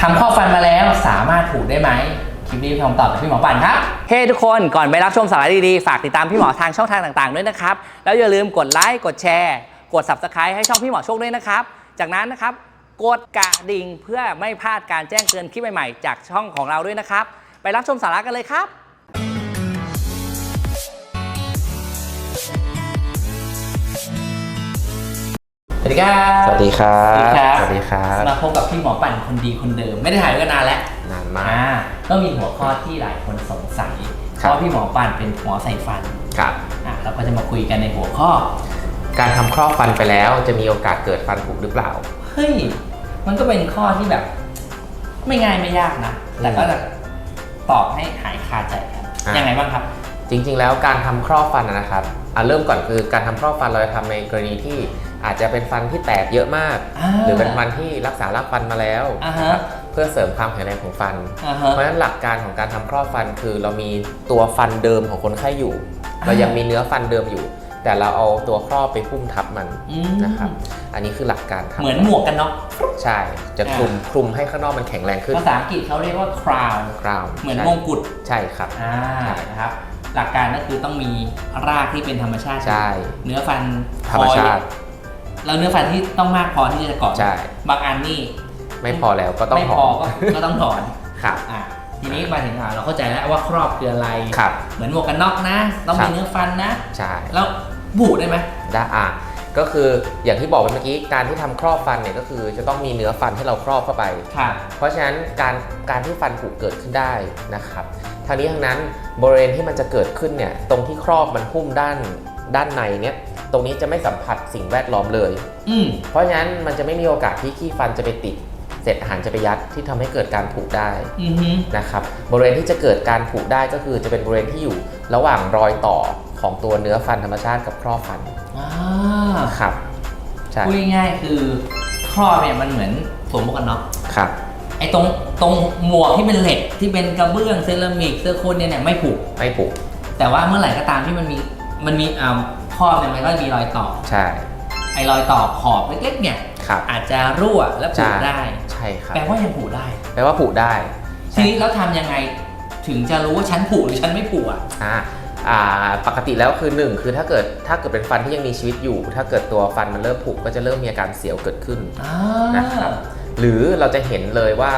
ทำข้อฟันมาแล้วสามารถผูกได้ไหมคลิปนี้พี่ผมตอบจากพี่หมอปั่นครับเฮ้ทุกคนก่อนไปรับชมสาระดีๆ ฝากติดตามพี่หมอทางช่องทางต่างๆ ด้วยนะครับ แล้วอย่าลืมกดไลค์กดแชร์ กด subscribe ให้ช่องพี่หมอโชคด้วยนะครับ จากนั้นนะครับกดกระดิ่งเพื่อไม่พลาดการแจ้งเตือนคลิปใหม่ๆ จากช่องของเราด้วยนะครับ ไปรับชมสาระกันเลยครับ วัสดีครับสวัสดีครับสวัสดีครับ สวัสดีครับมาพบกับพี่หมอปั่นคนดีคนเดิม ไม่ได้ถ่ายด้วยกันนานแล้วนานมากอ่าก็มีหัวข้อที่หลายคนสงสัยเพครับราะพี่หมอปั่นเป็นหมอใส่ฟันครับอะเราก็จะมาคุยกันในหัวข้อ การทำครอบฟันไปแล้วจะมีโอกาสเกิดฟันผุหรือเปล่าเฮ้ยมันก็เป็นข้อที่แบบ ไม่ง่ายไม่ยากนะแต่ก็จะตอบให้หายคาใจกันอะยังไงบ้างครับ จริง ๆ แล้วการทำครอบฟันนะนะครับอะเริ่มก่อนคือการทำครอบฟันเราจะทำในกรณีที่ อาจจะเป็นฟันที่แตกเยอะมาก อ่าหรือเป็นฟันที่รักษารากฟันมาแล้วอ่าฮะนะครับเพื่อเสริมความแข็งแรงของฟัน อ่าฮะเพราะฉะนั้นหลักการของการทำครอบฟันคือเรามีตัวฟันเดิมของคนไข้อยู่เรายังมีเนื้อฟันเดิมอยู่ แต่เราเอาตัวครอบไปหุ้มทับมันอืมนะครับอันนี้คือหลักการทำเหมือนหมวกกันน็อก ใช่จะคลุมคลุมให้ข้างนอกมันแข็งแรงขึ้นภาษาอังกฤษเขาเรียกว่า crown กราวเหมือนใช่มงกุฎใช่ครับ อ่าใช่นะครับ หลักการก็คือต้องมีรากที่เป็นธรรมชาติ ใช่ เนื้อฟันธรรมชาติพอ แล้วเนื้อฟันที่ต้องมากพอที่จะเกาะใช่ บางอันนี่ไม่พอแล้วก็ต้องไม่ถพออนก็ก็ต้องถอนครับอะทีนี้มาถึงอะเราเข้าใจแล้วว่าครอบคืออะไร ครับ เหมือนหมวกกันน็อกนะ ต้องครัมีบเนื้อฟันนะ ใช่ แล้วบูดได้ไหมได้อะก็คืออย่างที่บอกไปเมื่อกี้การที่ทำครอบฟันเนี่ยก็คือจะต้องมีเนื้อฟันให้เราครอบเข้าไปค่ะเพราะฉะนั้นการการที่ฟันผุเกิดขึ้นได้นะครับทางนี้ทางนั้นบริเวณที่มันจะเกิดขึ้นเนี่ยตรงที่ครอบมันหุ้มด้าน ด้านในเนี่ยตรงนี้จะไม่สัมผัสสิ่งแวดล้อมเลย อืมเพราะฉะนั้นมันจะไม่มีโอกาสที่ขี้ฟันจะไปติดเศษอาหารจะไปยัดที่ทำให้เกิดการผุได้อือฮึนะครับบริเวณที่จะเกิดการผุได้ก็คือจะเป็นบริเวณที่อยู่ระหว่างรอยต่อของตัวเนื้อฟันธรรมชาติกับครอบฟันอ่าครับใช่พูดง่ายๆคือครอบเนี่ยมันเหมือนสวมหมวกกันน็อกครับไอ้ตรงตรงหมวกที่เป็นเหล็กที่เป็นกระเบื้องเซรามิกเซอร์โคนเนี่ยเนี่ยไม่ผูกไม่ผุแต่ว่าเมื่อไหร่ก็ตามที่มันมี มันมีอ่าครอบเนี่ยมันก็มีรอยต่อ ใช่ ไอ้รอยต่อขอบเล็กๆเนี่ย ครับ อาจจะรั่วและผูใช่กได้ ใช่ครับ แปลว่ายังผูกได้ แปลว่าผุได้ ทีนี้แล้วทำยังไงถึงจะรู้ว่าฉันผูกหรือฉันไม่ผูกอะอ่าอ่าปกติแล้วคือหนึ่งคือถ้าเกิดถ้าเกิดเป็นฟันที่ยังมีชีวิตอยู่ ถ้าเกิดตัวฟันมันเริ่มผุก็จะเริ่มมีอาการเสียวเกิดขึ้นอ่านะครับหรือเราจะเห็นเลยว่า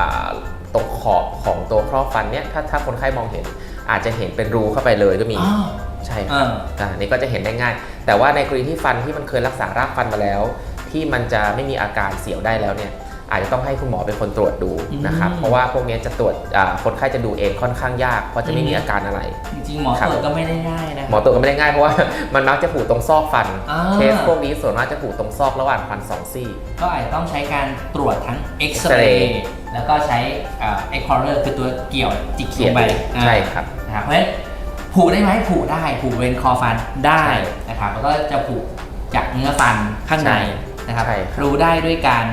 อ่าตรงขอบของตัวครอบฟันเนี่ยถ้าถ้าคนไข้มองเห็น อาจจะเห็นเป็นรูเข้าไปเลยก็มีอ้าว ใช่คอ่ารับอ่านี่ก็จะเห็นได้ง่าย แต่ว่าในกรณีที่ฟันที่มันเคยรักษารากฟันมาแล้ว ที่มันจะไม่มีอาการเสียวได้แล้วเนี่ยอาจจะต้องให้คุณหมอเป็นคนตรวจดูนะครับ เพราะว่าพวกนี้จะตรวจอ่าคนไข้จะดูเองค่อนข้างยาก เพราะจะไม่มีอาการอะไร จริงๆหมอครับตรวจก็ไม่ได้ง่ายนะหมอตรวจก็ไม่ได้ง่ายเพราะว่ามันมักจะผูกตรงซอกฟันอ่าเคสพวกนี้ส่วนมากจะผูกตรงซอกระหว่างฟันสองซี่ ก็อาจจะต้องใช้การตรวจทั้งเอ็กซเร X-ray ย์แล้วก็ใช้เอ็กคอร์เรอร์คือตัวเกี่ยวจิกเขียนลงไปอ่าใช่ครับนะครับเพราะฉะนั้น ผูกได้ไหมผูกได้ผูกบริเวนคอฟันได้ใช่นะครับแล้วก็จะผูกจากเนื้อฟันข้างในใช่นะครับใช่ครับรู้ได้ด้วยการ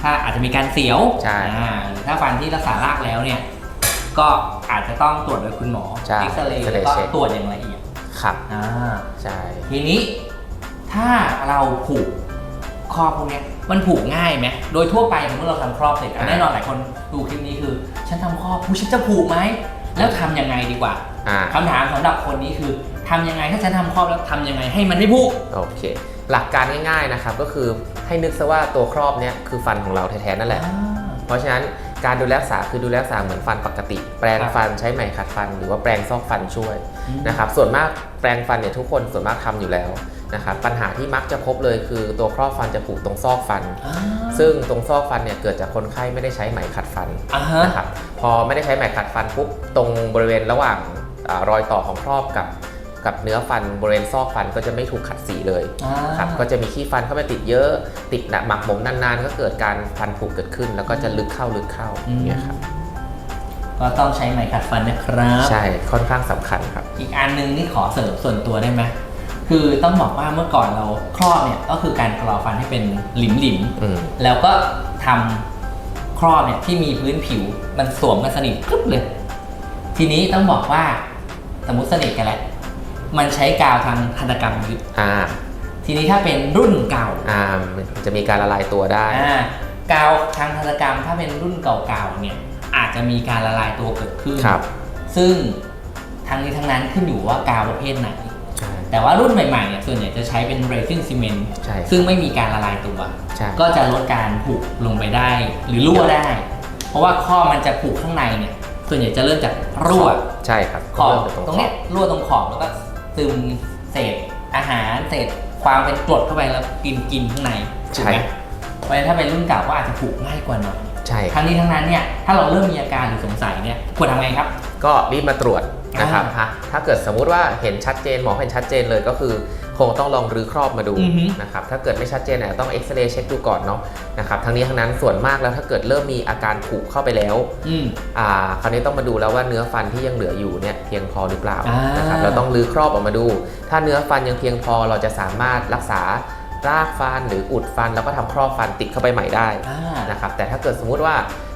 ถ้าอาจจะมีการเสียวใช่อ่าหรือถ้าฟันที่รักษารากแล้วเนี่ยก็อาจจะต้องตรวจโดยคุณหมอใช่เอ็กซเรย์ X-ray แล้วก็เช็คตรวจอย่างละเอียดครับอ่าใช่ทีนี้ถ้าเราผูกครอบพวกเนี้ยมันผูกง่ายไหมโดยทั่วไปสมมติเราทำครอบเสร็จอะอ่าแน่นอนหลายคนดูคลิปนี้คือ ฉันทำครอบอุ๊ยฉันจะผูกไหมแล้วทำยังไงดีกว่า อ่า คำถามสำหรับคนนี้คือทำยังไงถ้าฉันทำครอบแล้วทำยังไงให้มันไม่ผูกโอเค หลักการง่ายๆนะครับก็คือให้นึกซะว่าตัวครอบเนี่ยคือฟันของเราแท้ๆนั่นแหละเพราะฉะนั้นการดูแลรักษาคือดูแลรักษาเหมือนฟันปกติ แปรงครับฟันใช้ไหมขัดฟัน หรือว่าแปรงซอกฟันช่วยอืม นะครับส่วนมากแปรงฟันเนี่ยทุกคนส่วนมากทำอยู่แล้วนะครับปัญหาที่มักจะพบเลยคือตัวครอบฟันจะผุตรงซอกฟัน อ่าซึ่งตรงซอกฟันเนี่ยเกิดจากคนไข้ไม่ได้ใช้ไหมขัดฟัน อ่าฮะ นะครับพอไม่ได้ใช้ไหมขัดฟันปุ๊บตรงบริเวณระหว่าง อารอยต่อของครอบกับกับเนื้อฟันบริเวณซอกฟันก็จะไม่ถูกขัดสีเลยอ่าครับก็จะมีขี้ฟันเข้าไปติดเยอะ ติดหนักหมักหมมนานๆ ก็เกิดการฟันผุเกิดขึ้น แล้วก็จะลึกเข้าลึกเข้าเนี่ยครับก็ต้องใช้ไหมขัดฟันนะครับ ใช่ค่อนข้างสำคัญครับ อีกอันหนึงนี่ขอเสริมส่วนตัวได้ไหมคือต้องบอกว่าเมื่อก่อนเราครอบเนี่ยก็คือการกรอฟันให้เป็นหลิมหลิมๆอืมแล้วก็ทำครอบเนี่ยที่มีพื้นผิวมันสวมกันสนิทกึ๊บเลย ทีนี้ต้องบอกว่า สมมติสนิทกันแล้วมันใช้กาวทางทันตกรรมยึดอ่าทีนี้ถ้าเป็นรุ่นเก่าอ่ามันจะมีการละลายตัวได้ อ่ากาวทางทันตกรรมถ้าเป็นรุ่นเก่าๆเนี่ยอาจจะมีการละลายตัวเกิดขึ้นครับ ซึ่งทั้งนี้ทั้งนั้นขึ้นอยู่ว่ากาวประเภทไหน ใช่ แต่ว่ารุ่นใหม่ๆเนี่ยส่วนใหญ่จะใช้เป็นเรซินซีเมนต์ใช่ซึ่งไม่มีการละลายตัว ใช่ ก็จะลดการผุลงไปได้หรือรั่วได้ เพราะว่าข้อมันจะผุข้างในเนี่ยส่วนใหญ่จะเริ่มจากรั่ว ใช่ครับขอบเริ่มจากตรงเนี้ยรั่วตรงขอบแล้วก็ซึมเศษอาหารเศษความเป็นกรดเข้าไปแล้วกินกินข้างในถูกใช่ไหมเพราะฉะนั้นถ้าเป็นรุ่นเก่าก็อาจจะผุง่ายกว่าหน่อย ใช่ครับทั้งนี้ทั้งนั้นเนี่ยถ้าเราเริ่มมีอาการหรือสงสัยเนี่ยควรทำไงครับ ก็รีบมาตรวจนะครับอ่าฮะถ้าเกิดสมมุติว่าเห็นชัดเจนหมอเห็นชัดเจนเลยก็คือ คงต้องลองรื้อครอบมาดูอือฮึนะครับถ้าเกิดไม่ชัดเจนเนี่ยต้องเอ็กซเรย์เช็คดูก่อนเนาะนะครับทั้งนี้ทั้งนั้นส่วนมากแล้วถ้าเกิดเริ่มมีอาการผุเข้าไปแล้วอืมอ่าคราวนี้ต้องมาดูแล้วว่าเนื้อฟันที่ยังเหลืออยู่เนี่ยเพียงพอหรือเปล่าอ่านนะครับเราต้องรื้อครอบออกมาดู ถ้าเนื้อฟันยังเพียงพอเราจะสามารถรักษา รากฟันหรืออุดฟันแล้วก็ทำครอบฟันติดเข้าไปใหม่ได้อ่านะครับแต่ถ้าเกิดสมมุติว่า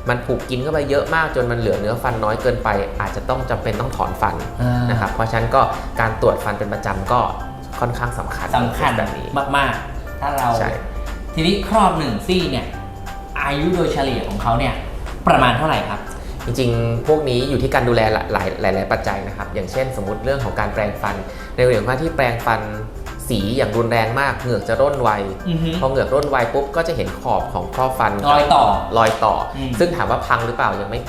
มันผูกกินเข้าไปเยอะมากจนมันเหลือเนื้อฟันน้อยเกินไป อาจจะต้องจำเป็นต้องถอนฟันอ่านะครับเพราะฉะนั้นก็การตรวจฟันเป็นประจำก็ค่อนข้างสำคัญสำคัญแบบนี้มากๆ ถ้าเราใช่ทีนี้ครอบหนึ่งซี่เนี่ยอายุโดยเฉลี่ยของเขาเนี่ยประมาณเท่าไหร่ครับจริงๆ พวกนี้อยู่ที่การดูแลหลายหลายหลายปัจจัยนะครับ อย่างเช่น สมมติเรื่องของการแปรงฟัน ในเรื่องของที่แปรงฟัน สีอย่างรุนแรงมากเหงือกจะร่นไวอือฮึ พอเหงือกร่นไวปุ๊บก็จะเห็นขอบของครอบฟันรอยต่อ รอยต่ออม ซึ่งถามว่าพังหรือเปล่ายังไม่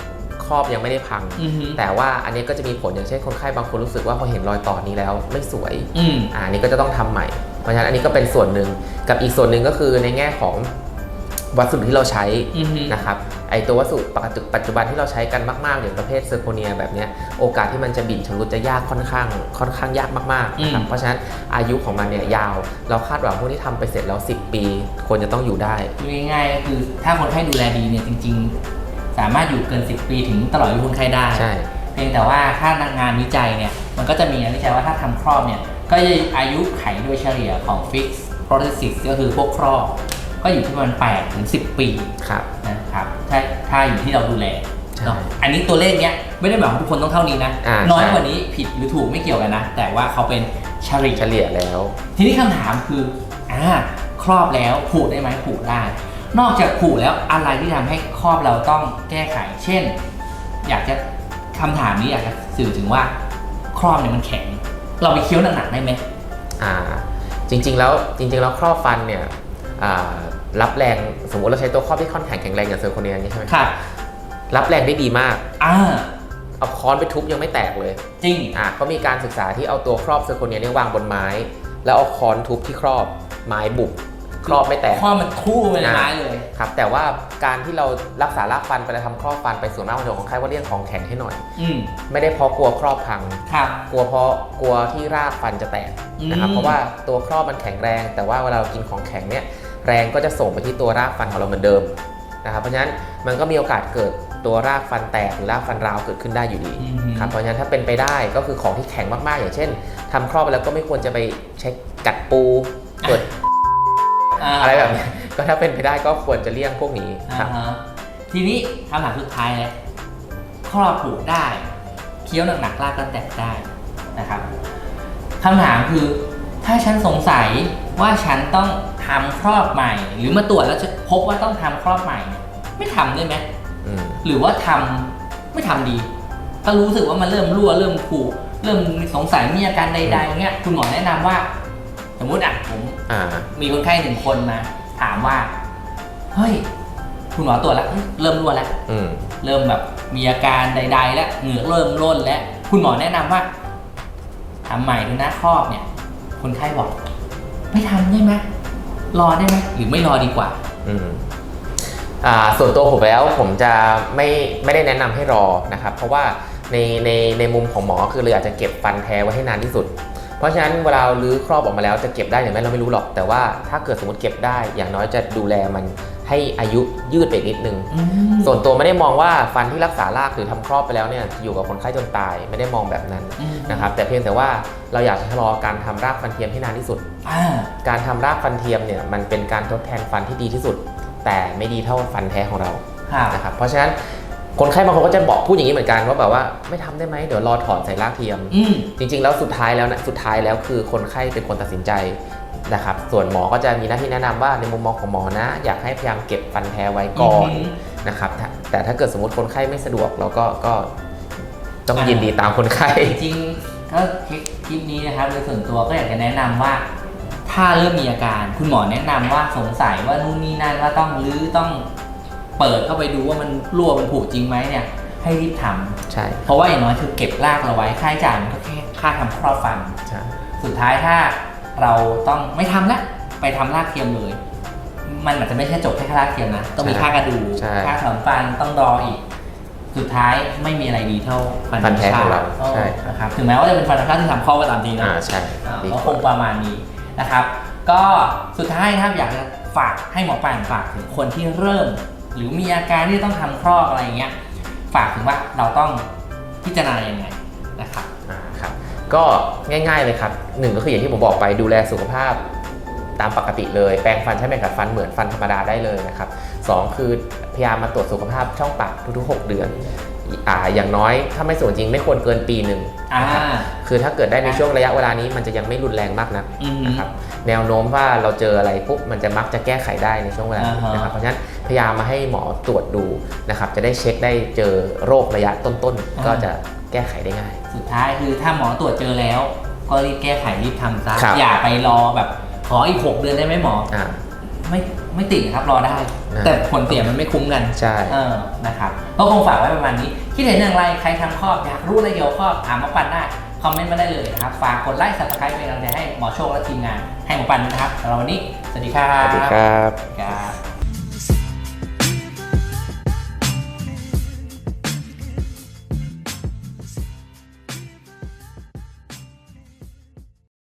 ครอบยังไม่ได้พัง อือฮึแต่ว่าอันนี้ก็จะมีผลอย่างเช่นคนไข้บางคนรู้สึกว่าพอเห็นรอยต่อนี้แล้วไม่สวย อืมอ่าอันนี้ก็จะต้องทำใหม่ เพราะฉะนั้นอันนี้ก็เป็นส่วนหนึ่งกับอีกส่วนหนึ่งก็คือในแง่ของวัสดุที่เราใช้อือฮึ นะครับ ไอตัววัสดุปกติปัจจุบันที่เราใช้กันมากๆอย่างประเภทเซอร์โคเนียแบบเนี้ยโอกาสที่มันจะบิ่นชำรุดจะยากค่อนข้างค่อนข้างยากมากๆนะครับเพราะฉะนั้นอายุของมันเนี่ยยาว เราคาดหวังพวกที่ทำไปเสร็จแล้ว 10 ปีควรจะต้องอยู่ได้พูดง่ายๆก็คือถ้าคนไข้ดูแลดีเนี่ยจริง ๆ สามารถอยู่เกิน 10 ปีถึงตลอดอายุคนไข้ได้ใช่เพียงแต่ว่าถ้างานวิจัยเนี่ยมันก็จะมีงานวิจัยว่าถ้าทำครอบเนี่ยก็จะอายุไขโดยเฉลี่ยของ fix prosthesis ก็คือพวกครอบก็อยู่ที่ประมาณ8ถึง10 ปีครับนะ ครับถ้าถ้าอยู่ที่เราดูแลใช่เนาะอันนี้ตัวเลขเนี้ยไม่ได้หมายความว่าทุกคนต้องเท่านี้นะ อ่าน้อยใช่ กว่านี้ผิดหรือถูกไม่เกี่ยวกันนะ แต่ว่าเขาเป็นเฉลี่ย เฉลี่ยแล้ว ทีนี้คำถามคืออ่าครอบแล้วผูกได้ไหมผูกได้ นอกจากผูกแล้วอะไรที่ทำให้ครอบเราต้องแก้ไข เช่น อยากจะคำถามนี้อยากจะสื่อถึงว่า ครอบเนี่ยมันแข็ง เราไปเคี้ยวหนักๆได้ไหม อ่าจริงๆแล้วจริงๆแล้วครอบฟันเนี่ยอ่า รับแรงสมมติเราใช้ตัวครอบที่ค่อนแข็งแข็งแรงอย่างเซอร์โคเนียอย่างนี้ใช่ไหมค่ะรับแรงได้ดีมากอ่าเอาค้อนไปทุบยังไม่แตกเลย จริงอะเขามีการศึกษาที่เอาตัวครอบเซอร์โคเนียเนี่ยวางบนไม้ แล้วเอาค้อนทุบที่ครอบไม้บุบครอบไม่แตกข้อมันคู่ไปในไม้เลยครับ แต่ว่าการที่เรารักษารากฟันไปแล้วทำครอบฟันไปส่วนมากคนของใครว่าเลี่ยงของแข็งให้หน่อยอืมไม่ได้เพราะกลัวครอบพังครับกลัวเพราะกลัวที่รากฟันจะแตกนะครับอืมเพราะว่าตัวครอบมันแข็งแรง แต่ว่าเวลาเรากินของแข็งเนี่ย แรงก็จะส่งไปที่ตัวรากฟันของเราเหมือนเดิมนะครับเพราะฉะนั้นมันก็มีโอกาสเกิดตัวรากฟันแตกหรือรากฟันร้าวเกิดขึ้นได้อยู่ดีอืมครับเพราะฉะนั้นถ้าเป็นไปได้ก็คือของที่แข็งมากๆ อย่างเช่นทำครอบไปแล้วก็ไม่ควรจะไปเช็คกัดปูเปิดาอะไรแบบเนี้ยก็ถ้าเป็นไปได้ก็ควรจะเลี่ยงพวกนี้ครับอ่าฮะทีนี้คำถามสุดท้ายเลยครอบผูกได้เคี้ยวหนักๆลากก็แตกได้นะครับคำถามคือถ้าฉันสงสัย ว่าฉันต้องทำครอบใหม่ หรือมาตรวจแล้วจะพบว่าต้องทำครอบใหม่เนี่ยไม่ทำได้ไหม อืม หรือว่าทำไม่ทำดี ถ้ารู้สึกว่ามันเริ่มรั่วเริ่มผูกเริ่มสงสัยมีอาการใดๆเงี้ยคุณหมอแนะนำว่า สมมุติอะผมอ่า มีคนไข้หนึ่งคนมาถามว่า เฮ้ย คุณหมอตรวจแล้วเฮ้ยเริ่มรั่วแล้ว อืม เริ่มแบบมีอาการใด ๆ แล้วเหงือกเริ่มร่นแล้วคุณหมอแนะนำว่าทำใหม่ดูนะครอบเนี่ย คนไข้บอก ไม่ทำได้ไหมรอได้ไหมหรือไม่รอดีกว่า อืมอ่าส่วนตัวผมแล้วผมจะไม่ไม่ได้แนะนำให้รอนะครับ เพราะว่าในในในมุมของหมอคือเราอยากจะเก็บฟันแท้ไว้ให้นานที่สุด เพราะฉะนั้นเวลาเราลื้อครอบออกมาแล้วจะเก็บได้หรือไม่เราไม่รู้หรอก แต่ว่าถ้าเกิดสมมติเก็บได้อย่างน้อยจะดูแลมัน ให้อายุยืดไปอีกนิดนึง ส่วนตัวไม่ได้มองว่าฟันที่รักษารากหรือทำครอบไปแล้วเนี่ยอยู่กับคนไข้จนตายไม่ได้มองแบบนั้นอืมนะครับแต่เพียงแต่ว่าเราอยากจะชะลอการทำรากฟันเทียมให้นานที่สุดอ่าการทำรากฟันเทียมเนี่ยมันเป็นการทดแทนฟันที่ดีที่สุด แต่ไม่ดีเท่าฟันแท้ของเราครับนะครับเพราะฉะนั้นคนไข้บางคนก็จะบอกพูดอย่างนี้เหมือนกันว่าแบบว่าไม่ทำได้ไหมเดี๋ยวรอถอนใส่รากเทียมอืมจริง ๆ แล้วสุดท้ายแล้วนะสุดท้ายแล้วคือคนไข้เป็นคนตัดสินใจ นะครับ ส่วนหมอก็จะมีหน้าที่แนะนำว่าในมุมมองของหมอนะ อยากให้พยายามเก็บฟันแท้ไว้ก่อนอือหือนะครับถ้าแต่ถ้าเกิดสมมติคนไข้ไม่สะดวกเราก็ก็ต้องอ่ายิยินดีตามคนไข้จริงๆก็คลิปคลิปนี้นะครับโดยส่วนตัวก็อยากจะแนะนำว่าถ้าเริ่มมีอาการ คุณหมอแนะนำว่าสงสัยว่านู่นนี่นั่นว่าต้องรื้อต้องเปิดเข้าไปดูว่ามันรั่วมันผุจริงไหมเนี่ย ให้รีบทำใช่เพราะว่าอย่างน้อยคือเก็บรากเราไว้ค่าใช้จ่ายมันก็แค่ค่าทำครอบฟันใช่สุดท้ายถ้า เราต้องไม่ทำละไปทำรากเทียมเลย มันอาจจะไม่ใช่จบแค่รากเทียมนะ ต้องมีค่ากระดูกใช่ค่าถอนฟันต้องรออีก สุดท้ายไม่มีอะไรดีเท่าฟันฟันแท้ของเราธมชติใช่ นะครับถึงแม้ว่าจะเป็นฟันธรรมชาติที่ทำข้อก็ตามทีนะ อ่าใช่อ่าดีก็กคว่างประมาณนี้นะครับ ก็สุดท้ายนะครับอยากจะฝากให้หมอป่านฝากถึงคนที่เริ่ม หรือมีอาการที่ต้องทำครอบอะไรอย่างเงี้ยฝากถึงว่าเราต้องพิจารณายังไงนะครับ อ่าครับก็ง่ายๆเลยครับ หนึ่งก็คืออย่างที่ผมบอกไปดูแลสุขภาพตามปกติเลย แปรงฟันใช้แปรงขัดฟันเหมือนฟันธรรมดาได้เลยนะครับสองคือพยายามมาตรวจสุขภาพช่องปากทุกๆ 6 เดือนอ่าอย่างน้อยถ้าไม่ส่วนจริงไม่ควรเกินปีหนึ่งอ่านะครับคือถ้าเกิดได้ในช่วงระยะเวลานี้มันจะยังไม่รุนแรงมากนักอืมนะครับแนวโน้มว่าเราเจออะไรปุ๊บมันจะมักจะแก้ไขได้ในช่วงเวลานี้อ่าฮะ นะครับเพราะฉะนั้นพยายามมาให้หมอตรวจดูนะครับจะได้เช็คได้เจอโรคระยะต้นๆก็จะแก้ไขได้ง่าย สุดท้ายคือถ้าหมอตรวจเจอแล้ว ก็รีบแก้ไขรีบทำซะครับ อย่าไปรอแบบขออีก 6 เดือนได้ไหมหมอ อ่า ไม่ไม่ติดครับรอได้นะแต่ผลเสียมันไม่คุ้มกัน ใช่ เออ นะครับ ก็คงฝากไว้ประมาณนี้ คิดเห็นอย่างไรใครทำครอบอยากรู้อะไรเกี่ยวกับครอบถามหมอปันได้คอมเมนต์มาได้เลยนะครับ ฝากกดไลค์สับสไครป์เป็นกำลังใจให้หมอโชคและทีมงานให้หมอปันด้วยนะครับสำหรับวันนี้ สวัสดีครับสวัสดีครับ ครับ